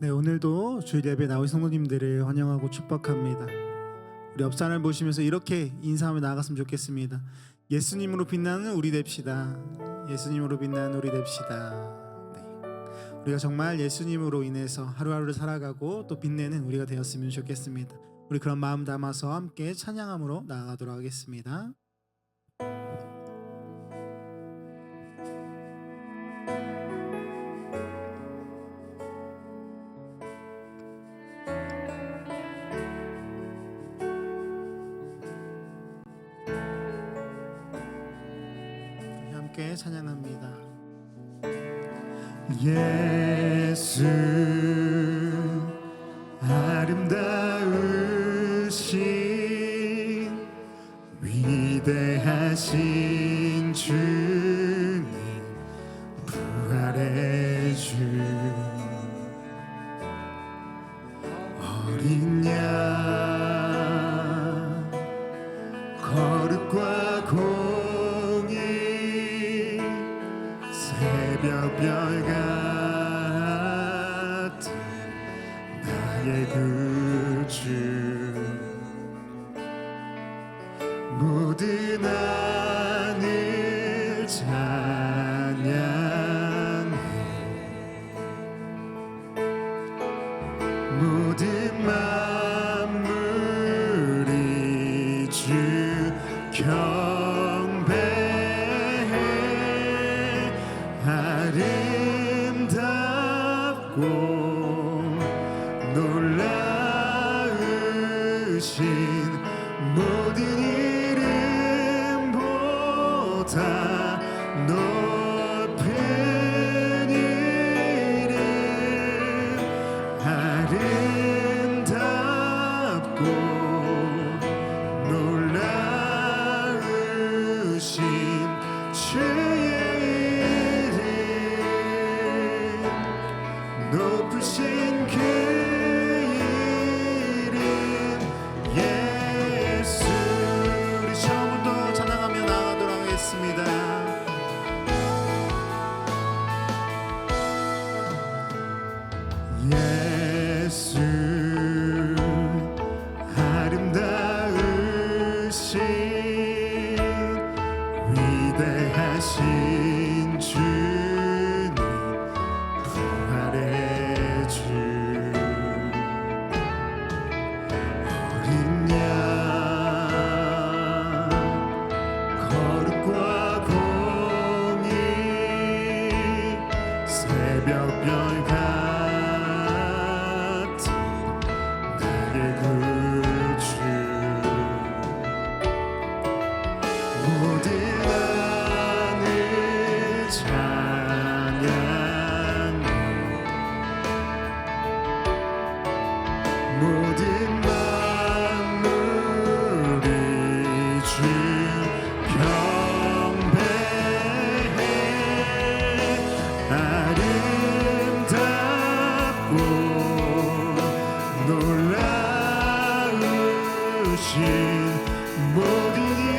네, 오늘도 주일 예배 나오신 성도님들을 환영하고 축복합니다. 우리 옆사람을 보시면서 이렇게 인사하며 나아갔으면 좋겠습니다. 예수님으로 빛나는 우리 됩시다. 예수님으로 빛나는 우리 됩시다. 네. 우리가 정말 예수님으로 인해서 하루하루를 살아가고 또 빛내는 우리가 되었으면 좋겠습니다. 우리 그런 마음 담아서 함께 찬양함으로 나아가도록 하겠습니다. 함께 찬양합니다. 예수 아름다우신 위대하신 주님 부활의 주 어린 양 my 놀라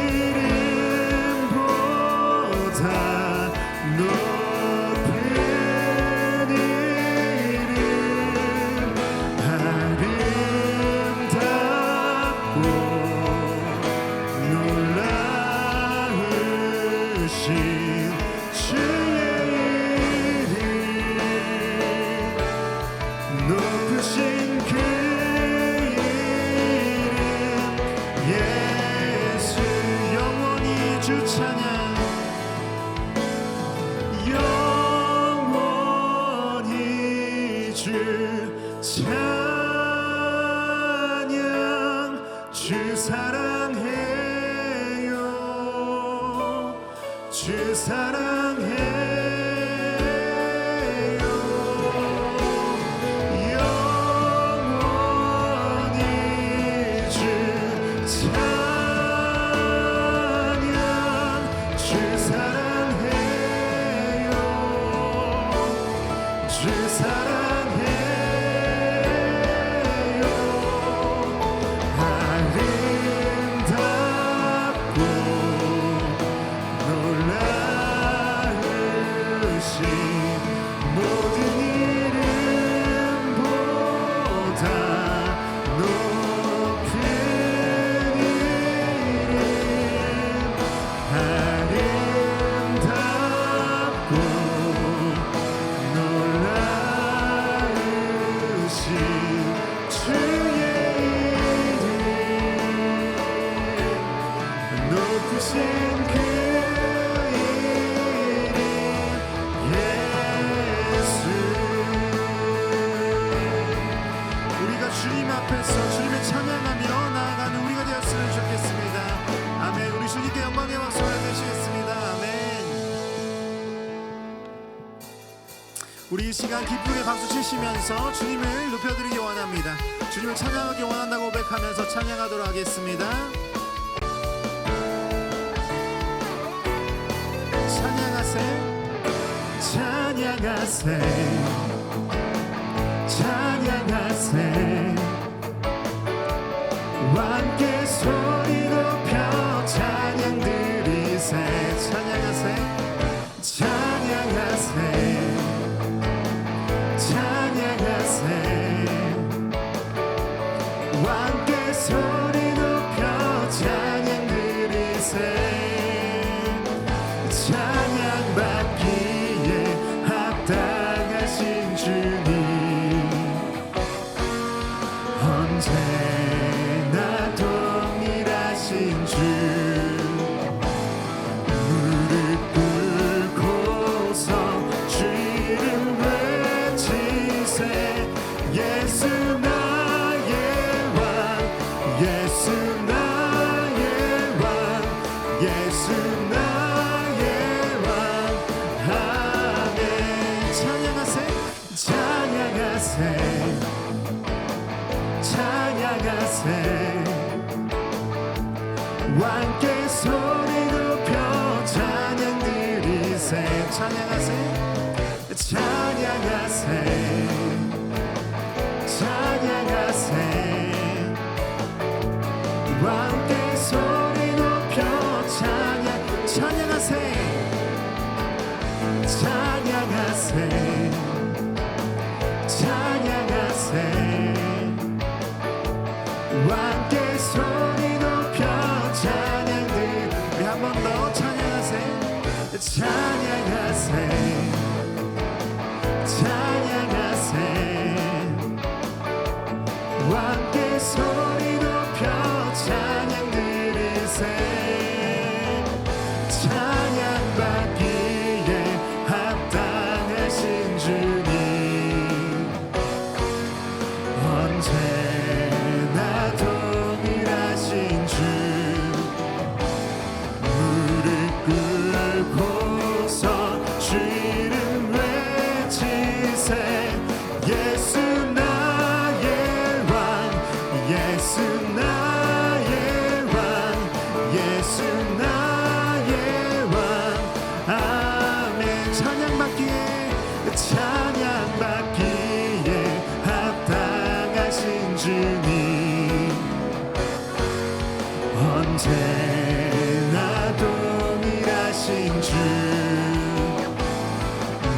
우리 이 시간 기쁘게 박수 치시면서 주님을 높여드리기 원합니다. 주님을 찬양하기 원한다고 고백하면서 찬양하도록 하겠습니다. 찬양하세요. 찬양하세요. 찬양하세요. 함께 소리 높여 찬양 드리세 찬양하세요. 찬양하세요. 찬양하세 찬양하세 찬양하세 찬양하세.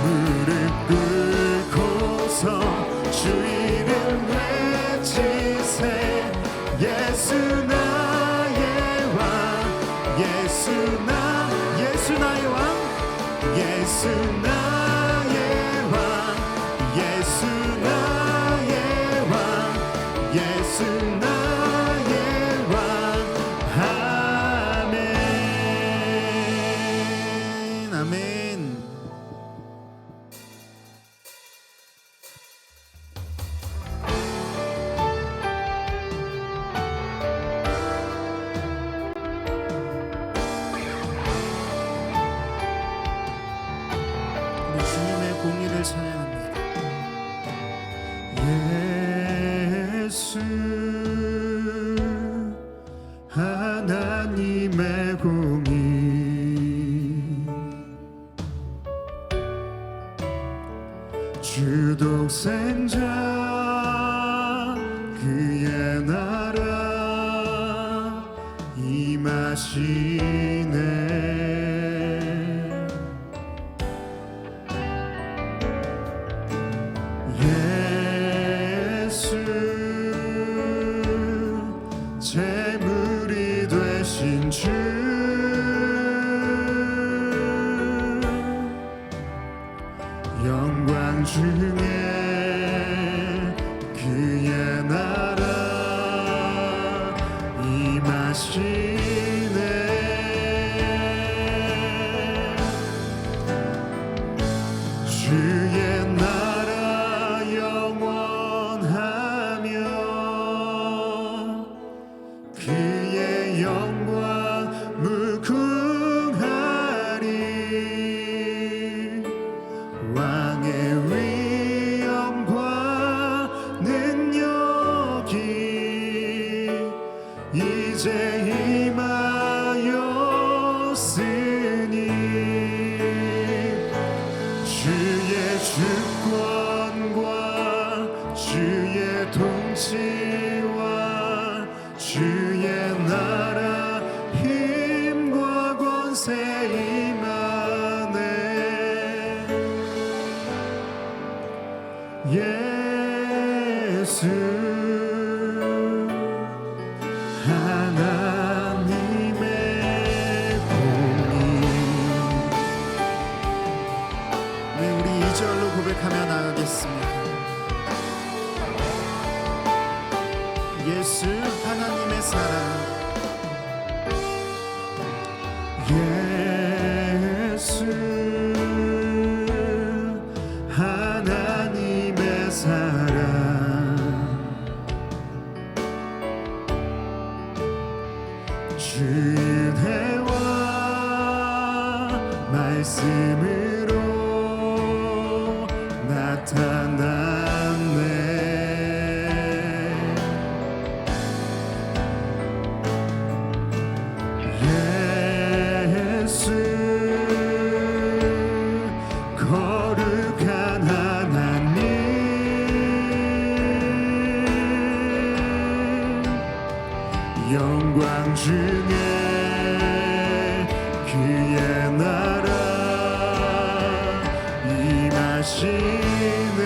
무릎 꿇고서 주의 주 독생자 그의 나라 임하시네 last Jesús. 영광 중에 그의 나라 임하신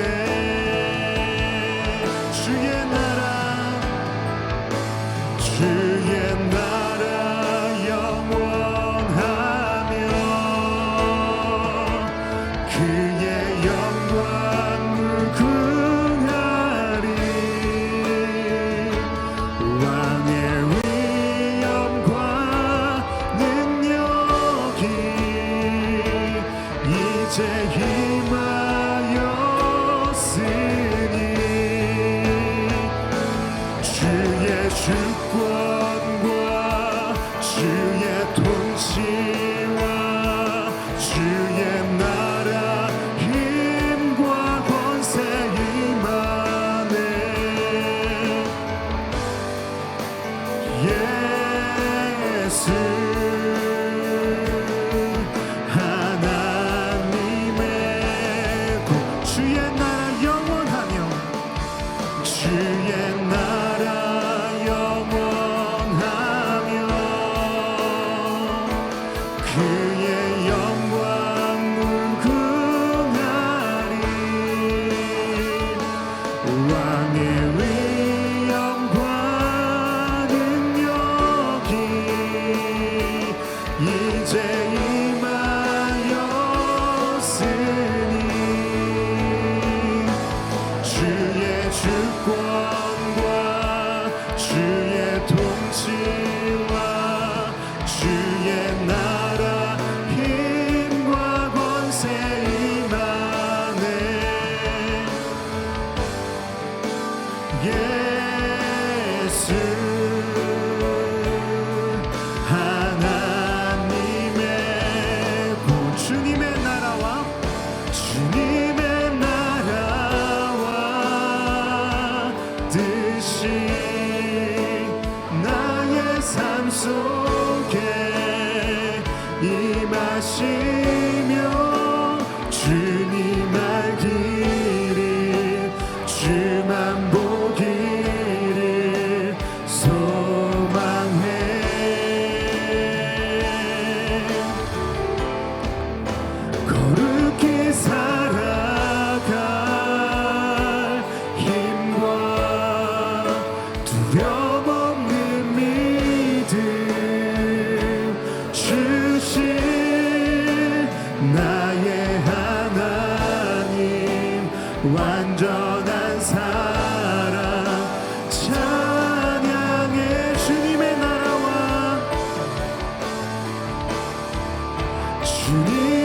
주님